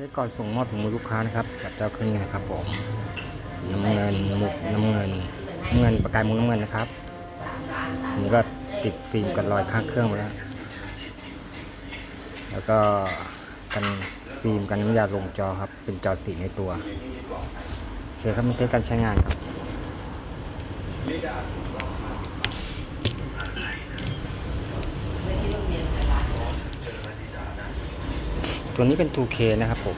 ให้ก่อนส่งมอบถึงมือลูกค้านะครับกับเจ้าเครื่องนี้นะครับผมน้ำเงินหมุกน้ำเงินน้ำเงินประกายมุกน้ำเงินนะครับนี่ก็ติดฟิล์มกันรอยข้างเครื่องไปแล้ว แล้วก็กันฟิล์มกันน้ำยาลงจอครับ เป็นจอสีในตัวโอเคครับมันเทสการใช้งานครับ ตัวนี้เป็น 2K นะครับผม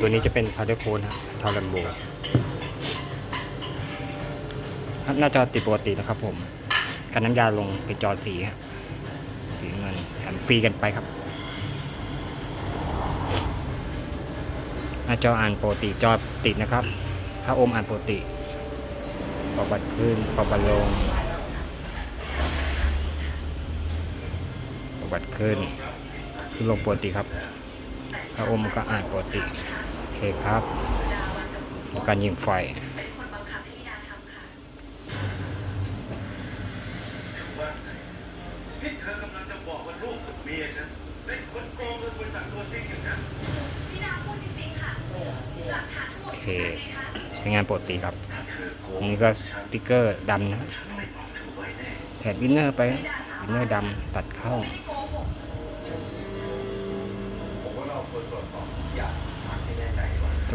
ตัวนี้จะเป็นพาร์ทโคนครับทอรันโบหน้าจอติดปกตินะครับผม กันน้ำยาลงเป็นจอสีครับสีเงินแถมฟรีกันไปครับหน้าจออ่านปกติจอติดนะครับ ถ้าโอมอ่านปกติปรับบัดขึ้นปรับบัดลงปรับบัดขึ้น ขึ้นลงปกติครับถ้าอมก็อ่านปกติ โอเคครับ การยิงไฟโอเคใช้งานปกติครับถ้าเธอโกอังนนี้ก็สติ๊กเกอร์ดำนะแน่แถบวินเนอร์ไปวินเนอร์ดำตัดเข้า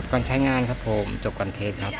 จบการใช้งานครับผม จบการเทสครับ